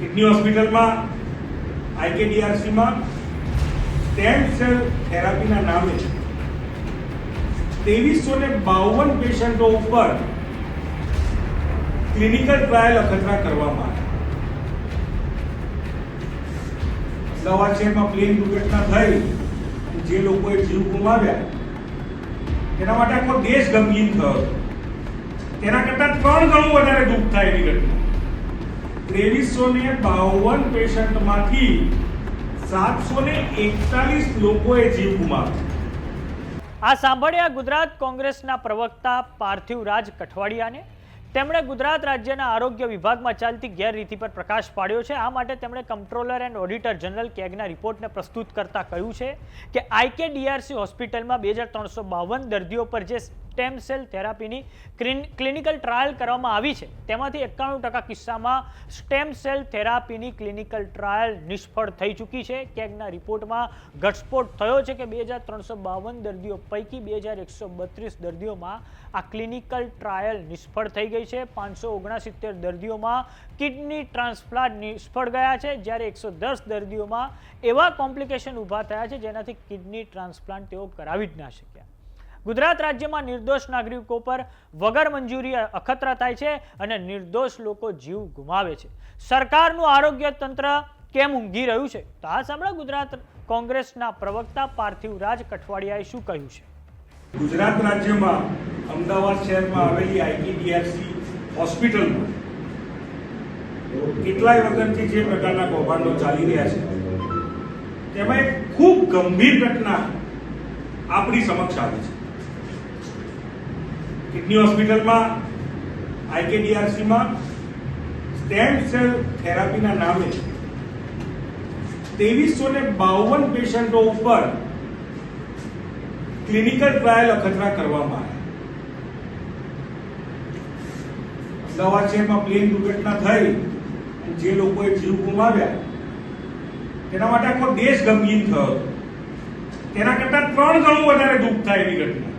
Kidney હોસ્પિટલમાં આઈકેડીઆરસીમાં stem cell થેરાપીના નામે ત્રેવીસો ને બાવન પેશન્ટો ઉપર ક્લિનિકલ ટ્રાયલ અખતરા કરવામાં આવ્યા. અમદાવાદ શહેરમાં પ્લેન દુર્ઘટના થઈ, જે લોકોએ જીવ ગુમાવ્યા. તેના માટે આખો દેશ ગમગીન થયો. તેના કરતાં ત્રણ ગણું વધારે દુઃખ થાય એની ઘટના. ત્રેવીસો ને બાવન પેશન્ટમાંથી સાતસો ને એકતાલીસ લોકોએ જીવ ગુમાવ્યો. આ સાંભળ્યા ગુજરાત કોંગ્રેસના પ્રવક્તા પાર્થિવ રાજ કઠવાડિયાને. તેમણે ગુજરાત રાજ્યના આરોગ્ય વિભાગમાં ચાલતી ગેરરીતિ પર પ્રકાશ પાડ્યો છે. આ માટે તેમણે કંટ્રોલર એન્ડ ઓડિટર જનરલ કેગના રિપોર્ટને પ્રસ્તુત કરતા કહ્યું છે કે આઈકે ડીઆરસી હોસ્પિટલમાં બે હજાર ત્રણસો બાવન દર્દીઓ પર જે સ્ટેમ સેલ થેરાપીની ક્લિનિકલ ટ્રાયલ કરવામાં આવી છે. તેમાંથી એકાણું ટકા કિસ્સામાં સ્ટેમ સેલ થેરાપીની ક્લિનિકલ ટ્રાયલ નિષ્ફળ થઈ ચૂકી છે. કેગના રિપોર્ટમાં ઘટસ્ફોટ થયો છે કે બે હજાર ત્રણસો બાવન દર્દીઓ પૈકી બે હજાર એકસો બત્રીસ દર્દીઓમાં આ ક્લિનિકલ ટ્રાયલ નિષ્ફળ થઈ ગઈ છે. પાંચસો ઓગણસિત્તેર દર્દીઓમાં કિડની ટ્રાન્સપ્લાન્ટ નિષ્ફળ ગયા છે. જ્યારે એકસો દસ દર્દીઓમાં એવા કોમ્પ્લિકેશન ઊભા થયા છે જેનાથી કિડની ટ્રાન્સપ્લાન્ટ તેઓ કરાવી જ ના શક્યા. ગુજરાત રાજ્યમાં નિર્દોષ નાગરિકો પર વગર મંજૂરી અખતરા થાય છે અને નિર્દોષ લોકો જીવ ગુમાવે છે. સરકારનું આરોગ્ય તંત્ર કેમ ઊંઘી રહ્યું છે? તો આ સાંભળો ગુજરાત કોંગ્રેસના પ્રવક્તા પાર્થિવ રાજ કઠવાડિયાએ શું કહ્યું છે? ગુજરાત રાજ્યમાં અમદાવાદ શહેરમાં આવેલી આઈટીડીઆરસી હોસ્પિટલમાં કેટલાય વખતથી જે પ્રકારના કૌભાંડો ચાલી રહ્યા છે, તેમાં એક ખૂબ ગંભીર ઘટના આપણી સમક્ષ આવી છે. કિડની હોસ્પિટલમાં આઈકેડીઆરસીમાં સ્ટેમ સેલ થેરાપીના નામે ત્રેવીસો ને બાવન પેશન્ટો ઉપર ક્લિનિકલ ટ્રાયલ અખતરા કરવામાં આવ્યા. અમદાવાદ શહેરમાં પ્લેન દુર્ઘટના થઈ જે લોકોએ જીવ ગુમાવ્યા, તેના માટે આખો દેશ ગમગીન થયો. તેના કરતાં ત્રણ ગણું વધારે દુઃખ થાય એવી ઘટના.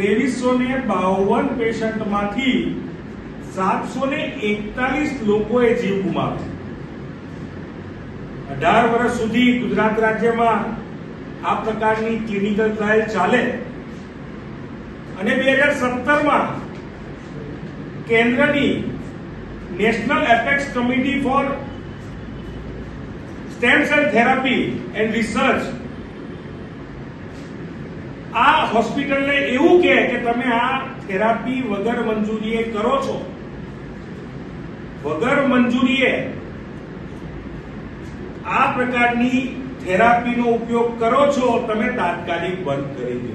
ત્રેવીસો ને બાવન પેશન્ટમાંથી સાતસો ને એકતાલીસ લોકોએ જીવ ગુમાવ્યો. અઢાર વર્ષ સુધી ગુજરાત રાજ્યમાં આ પ્રકારની ક્લિનિકલ ટ્રાયલ ચાલે. અને બે હજાર સત્તરમાં કેન્દ્રની national apex committee for stem cell therapy and research આ હોસ્પિટલને એવું કહે કે તમે આ થેરાપી વગર મંજૂરીએ કરો છો. વગર મંજૂરીએ આ પ્રકારની થેરાપીનો ઉપયોગ કરો છો, તમે તાત્કાલિક બંધ કરી દો.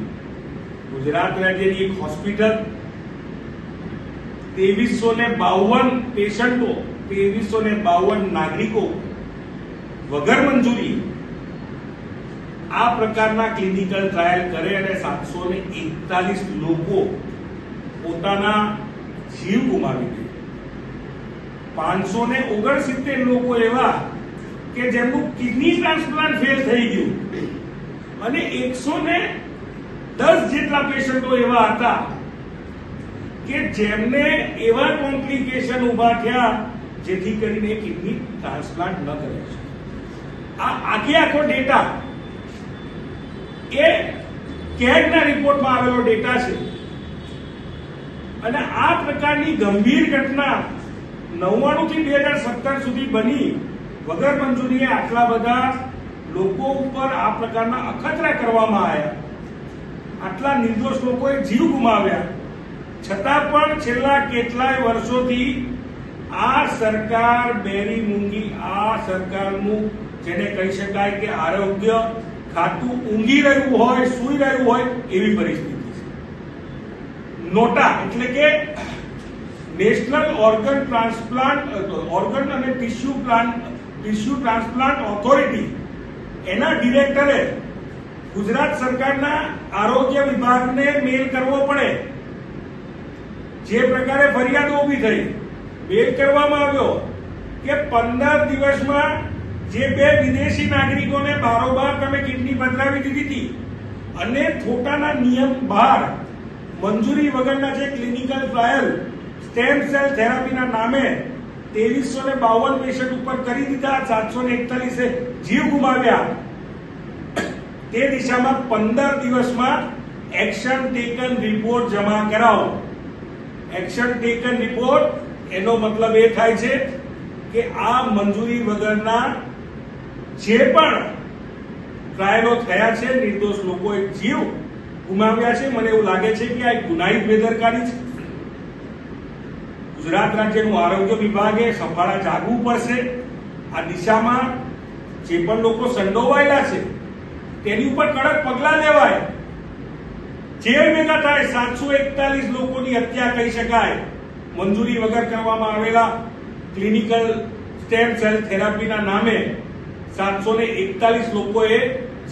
ગુજરાત રાજ્યની એક હોસ્પિટલ ત્રેવીસો ને બાવન પેશન્ટો ત્રેવીસો ને બાવન નાગરિકો વગર મંજૂરી. આ પ્રકારના ક્લિનિકલ ટ્રાયલ કરે અને સાતસો ને એકતાલીસ લોકો પોતાના જીવ ગુમાવી દે. પાંચસો ને ઓગણસિત્તેર લોકો એવા કે જેમનું કિડની ટ્રાન્સપ્લાન્ટ ફેલ થઈ ગયું. અને એકસો ને દસ જેટલા પેશન્ટો એવા હતા કે જેમને એવા કોમ્પ્લિકેશન ઊભા થયા જેથી કરીને કિડની ટ્રાન્સપ્લાન્ટ ન કરે આ આખે આખો ડેટા એ કેગના રિપોર્ટમાં આવેલો ડેટા છે. અને આ પ્રકારની ગંભીર ઘટના નવ્વાણું થી બે હજાર સત્તર સુધી બની વગર મંજૂરીએ આટલા બધા લોકો ઉપર આ પ્રકારના અખતરા કરવામાં આવ્યા. આટલા નિર્દોષ લોકોએ જીવ ગુમાવ્યા. છતાં પણ છેલ્લા કેટલાય વર્ષોથી આ સરકાર બેરી મૂંગી, આ સરકારનું, જેને કહી શકાય કે આરોગ્ય ખાતું ઊંઘી રહ્યું હોય, સૂઈ રહ્યું હોય, એવી પરિસ્થિતિ છે. નોટા એટલે કે નેશનલ ઓર્ગન ટ્રાન્સપ્લાન્ટ, ઓર્ગન અને tissue plant, tissue transplant authority, એના ડિરેક્ટરે ગુજરાત સરકારના આરોગ્ય વિભાગને મેલ કરવો પડે. જે પ્રકારે ફરિયાદો ઊભી થઈ, મેલ કરવામાં આવ્યો કે પંદર દિવસમાં જે બે વિદેશી નાગરિકોને બારોબાર તમે કિડની બદલાવી દીધી હતી અને ખોટાના નિયમ બહાર મંજૂરી વગરના જે ક્લિનિકલ ટ્રાયલ સ્ટેમ સેલ થેરાપીના નામે ત્રેવીસો ને બાવન પેશન્ટ ઉપર કરી દીધા, સાતસો ને એકતાલીસે જીવ ગુમાવ્યા. તે દિશામાં પંદર દિવસમાં એક્શન ટેકન રિપોર્ટ જમા કરાવો. એક્શન ટેકન રિપોર્ટ એનો મતલબ એ થાય છે કે આ મંજૂરી વગરના જે પણ ટ્રાયલો થયા છે, નિર્દોષ લોકોએ જીવ ગુમાવ્યા છે, મને એવું લાગે છે કે આ એક ગુનાહિત બેદરકારી છે. ગુજરાત રાજ્યનું આરોગ્ય વિભાગે સફાળા જાગવું પડશે. આ દિશામાં જે પણ લોકો સંડોવાયેલા છે, તેની ઉપર કડક પગલાં લેવાય. જે ભેગા થાય સાતસો એકતાલીસ લોકોની હત્યા કહી શકાય. મંજૂરી વગર કરવામાં આવેલા ક્લિનિકલ સ્ટેમ સેલ થેરાપીના નામે સાતસો ને એકતાલીસ લોકોએ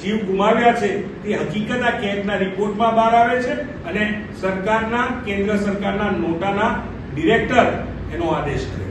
જીવ ગુમાવ્યા છે. તે હકીકત આ કેમ્પના રિપોર્ટમાં બહાર આવે છે અને સરકારના, કેન્દ્ર સરકારના નોટાના ડિરેક્ટર એનો આદેશ કરે